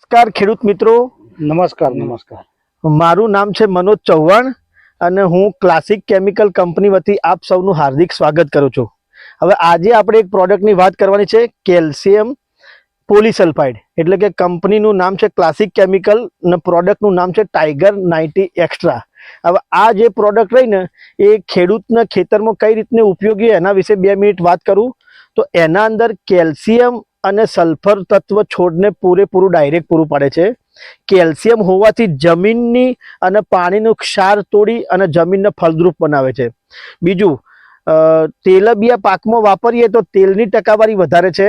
નમસ્કાર ખેડૂત મિત્રો. નમસ્કાર નમસ્કાર. મારું નામ છે મનોજ ચૌહાણ અને હું ક્લાસિક કેમિકલ કંપની વતી આપ સૌનું હાર્દિક સ્વાગત કરું છું. હવે આજે આપણે એક પ્રોડક્ટની વાત કરવાની છે કેલ્શિયમ પોલિસલ્ફાઇડ. એટલે કે કંપનીનું નામ છે ક્લાસિક કેમિકલ અને પ્રોડક્ટનું નામ છે ટાઈગર નાઇન્ટી એક્સ્ટ્રા. હવે આ જે પ્રોડક્ટ રહીને એ ખેડૂતના ખેતરમાં કઈ રીતને ઉપયોગી એના વિશે બે મિનિટ વાત કરું. તો એના અંદર કેલ્શિયમ અને સલ્ફર તત્વ છોડને પૂરેપૂરું ડાયરેક્ટ પૂરું પાડે છે. કેલ્શિયમ હોવાથી જમીનની અને પાણીનું ક્ષાર તોડી અને જમીનને ફળદ્રુપ બનાવે છે. બીજું તેલબિયા પાકમાં વાપરીએ તો તેલની ટકાવારી વધારે છે.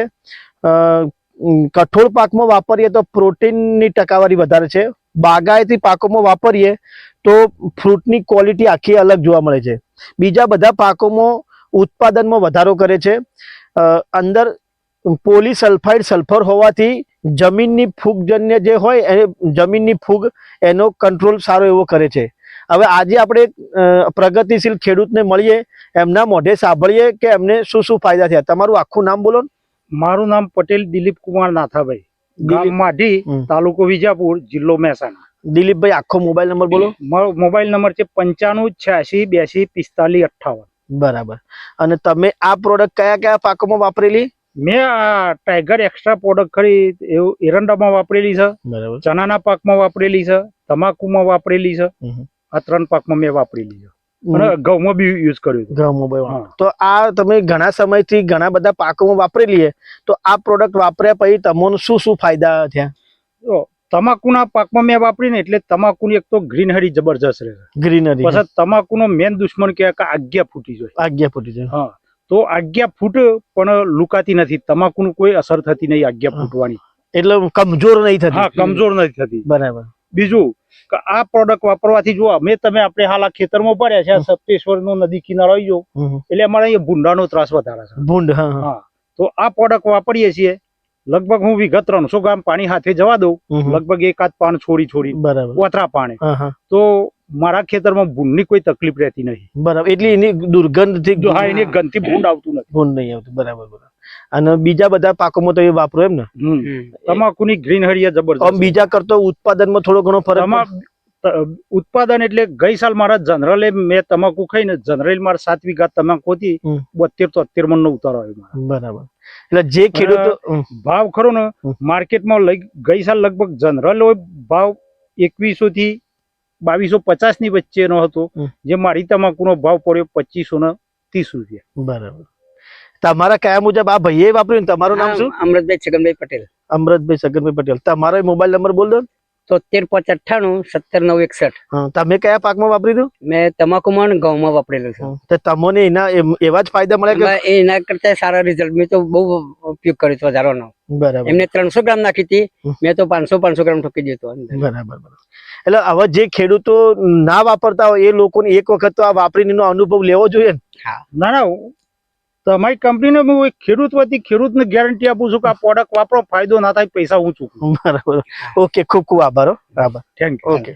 કઠોળ પાકમાં વાપરીએ તો પ્રોટીનની ટકાવારી વધારે છે. બાગાયતી પાકોમાં વાપરીએ તો ફ્રૂટની ક્વોલિટી આખી અલગ જોવા મળે છે. બીજા બધા પાકોમાં ઉત્પાદનમાં વધારો કરે છે. અંદર પોલીસલ્ફાઇડ સલ્ફર હોવાથી જમીનની ફૂગજન્ય જે હોય એ જમીનની ફૂગ એનો કંટ્રોલ સારો એવો કરે છે. હવે આજે આપણે પ્રગતિશીલ ખેડૂતને મળીએ એમના મોઢે સાંભળીએ કે એમને શું શું ફાયદા થયા. તમારું આખું નામ બોલો મારું નામ પટેલ દિલીપ કુમાર નાથાભાઈ માઢી તાલુકો વિજાપુર જિલ્લો મહેસાણા. દિલીપભાઈ આખો મોબાઈલ નંબર બોલો. મારો મોબાઈલ નંબર છે પંચાણું છ્યાસી બ્યાસી પિસ્તાલીસ અઠ્ઠાવન. બરાબર. અને તમે આ પ્રોડક્ટ કયા કયા પાકોમાં વાપરેલી? મેં આ ટાઈગર એક્સ્ટ્રા પ્રોડક્ટ ખરી એવું એરંડામાં વાપરેલી છે ચણાના પાકમાં વાપરેલી છે તમાકુમાં વાપરેલી છે આ ત્રણ પાકમાં મેં વાપરેલી છે. અને ઘઉંમાં બી યુઝ કર્યું હતું. ઘઉં મોબાઈલ હા. તો આ તમે ઘણા સમયથી ઘણા બધા પાકોમાં વાપરેલી છે તો આ પ્રોડક્ટ વાપર્યા પછી તમને શું શું ફાયદા થયા? તમાકુના પાકમાં મેં વાપરીને એટલે તમાકુની એક તો ગ્રીનહરી જબરજસ્ત રહે ગ્રીનરી પછી તમાકુનો મેન દુશ્મન કે આજ્ઞા ફૂટી જાય. આજ્ઞા ફૂટી જાય. હા. તો આજ્ઞા ફૂટ પણ લુકાતી નથી. તમાકુનું કોઈ અસર થતી નહીં આજ્ઞા ફૂટવાની. એટલે કમજોર નહીં હા કમજોર નથી થતી. બરાબર. બીજું કે આ પ્રોડક્ટ વાપરવાથી જો અમે તમે આપણે હાલ આ ખેતરમાં પડ્યા છે સપ્તેશ્વર નો નદી કિનારો આવી ગયો. એટલે અમારે અહીંયા ભૂંડાનો ત્રાસ વધારે છે. ભૂંડ હા તો આ પ્રોડક્ટ વાપરીએ છીએ. લગભગ હું વિગત ત્રણસો ગ્રામ પાણી હાથે જવા દઉં. લગભગ એકાદ પાન છોડી છોડી. બરાબર. વાતરા પાણી. તો મારા ખેતરમાં ભૂંડની કોઈ તકલીફ રહેતી નથી બરાબર એટલે એની દુર્ગંધથી હા એની ગંધથી ભૂંડ આવતું નથી. ભૂંડ નહીં આવતું બરાબર બરાબર. અને બીજા બધા પાકોમાં તો એ વાપરો એમ ને? તમાકુની ગ્રીન હરિયા જબરજસ્ત બીજા કરતો ઉત્પાદનમાં થોડો ઘણો ફરક તમા- ઉત્પાદન એટલે ગઈ સાલ મારા જનરલે મેં તમાકુ ખાઈને જનરલ મારા સાત વીઘા તમાકુ હતી. બોતેર તોતેર મણ નો ઉતારો આવ્યો બરાબર. એટલે જે ખેડૂતો ભાવ ખરો ને માર્કેટમાં લઈ ગઈ સાલ લગભગ જનરલ ભાવ એકવીસો થી બાવીસો પચાસની વચ્ચેનો હતો. જે મારી તમાકુનો ભાવ પડ્યો પચીસો ને ત્રીસ રૂપિયા. બરાબર. તમારા કયા મુજબ આ ભાઈએ વાપર્યું તમારું નામ શું? અમૃતભાઈ છગનભાઈ પટેલ. અમૃતભાઈ છગનભાઈ પટેલ. તમારો મોબાઈલ નંબર બોલ દો તોતેર પાંચ અઠ્ઠાણું સત્તર નવ એકસઠ. તમે કયા પાકમાં વાપરી દો મેં તમાકુમાં ને ઘઉંમાં વાપરેલું છે. તો તમને એના એવા જ ફાયદા મળે કે? એના કરતા સારા રિઝલ્ટ મેં તો બહુ ઉપયોગ કર્યો છે વધારાનો. બરાબર. એમને ત્રણસો ગ્રામ નાખી હતી. મેં તો પાંચસો પાંચસો ગ્રામ ઠોકી દીધો બરાબર બરાબર. એટલે હવે જે ખેડૂતો ના વાપરતા હોય એ લોકોને એક વખત તો આ વાપરીને અનુભવ લેવો જોઈએ ને? ના ના તમારી કંપનીને હું એક ખેડૂત વતી ખેડૂતને ગેરંટી આપું છું કે આ પ્રોડક્ટ વાપરો ફાયદો ના થાય પૈસા હું ચૂકવું બરાબર ઓકે ખૂબ ખૂબ આભાર. આભાર થેન્ક યુ Okay.